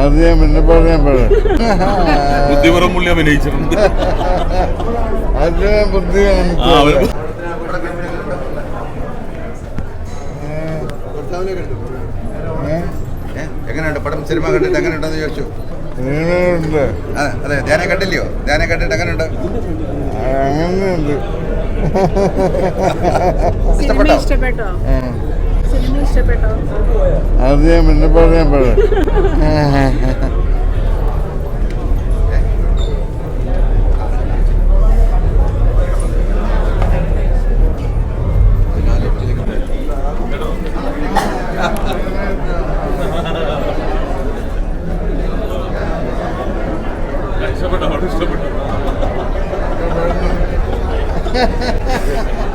അത് ഞാൻ പിന്നെ പറയാൻ പറയാം ബുദ്ധിപരം പുള്ളി അഭിനയിച്ചിട്ടുണ്ട്. അത് ഞാൻ ബുദ്ധി? എങ്ങനെയുണ്ട്? പടം സിനിമ കണ്ടിട്ട് എങ്ങനെയുണ്ടെന്ന് ചോദിച്ചു. അതെ അതെ ധ്യാനം കണ്ടില്ലയോ? ധ്യാനം കണ്ടിട്ട് എങ്ങനെയുണ്ട്? അങ്ങനെയുണ്ട്. ഇഷ്ടപ്പെട്ടോ? അത് ഞാൻ പിന്നെ പറയാൻ പറയാം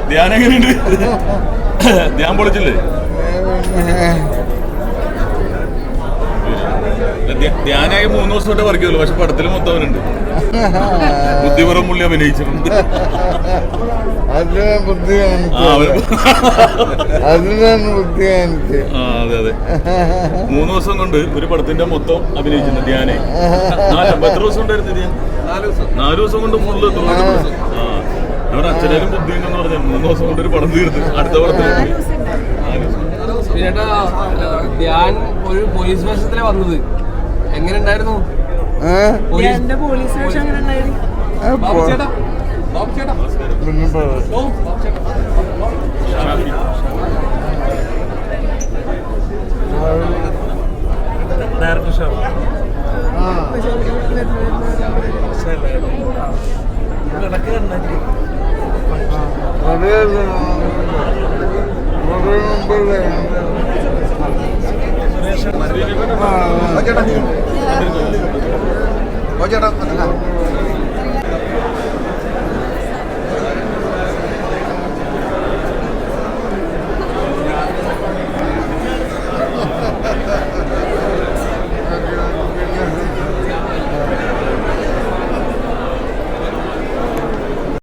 ധ്യാനം എങ്ങനെയുണ്ട്? ധ്യാൻ പൊളിച്ചില്ലേ? ധ്യാനായി മൂന്ന് ദിവസം തൊട്ടേ വർക്കുള്ളൂ പക്ഷെ പടത്തിൽ മൊത്തം അവനുണ്ട് ബുദ്ധിപുറം പുള്ളി അഭിനയിച്ചിട്ടുണ്ട്. ബുദ്ധി ബുദ്ധി അതെ അതെ. മൂന്ന് ദിവസം കൊണ്ട് ഒരു പടത്തിന്റെ മൊത്തം അഭിനയിച്ചിട്ടുണ്ട് ധ്യാനെ. നാല് എത്ര ദിവസം ഉണ്ടായിരുന്നു നാല് ദിവസം. കൊണ്ട് ഫുള്ള് ആ. നമ്മുടെ അച്ഛനും ബുദ്ധി ഉണ്ടെന്ന് പറഞ്ഞാൽ മൂന്ന് ദിവസം കൊണ്ട് ഒരു പടം തീർത്ത് അടുത്ത പടത്തിൽ നാല് ദിവസം. ഉണ്ടായിരുന്നു. ധ്യാൻ ഒരു പോലീസ് വേഷത്തിലെ വന്നത് എങ്ങനെ ഉണ്ടായിരുന്നു പോലീസ് വേഷം അങ്ങനെ ഉണ്ടായിരുന്നു ചേട്ടാ ബാബു ചേട്ടാ പിന്നെ പറയാം ഓ ബാബു ചേട്ടാ ചേട്ടാ ഓ ചേട്ടാ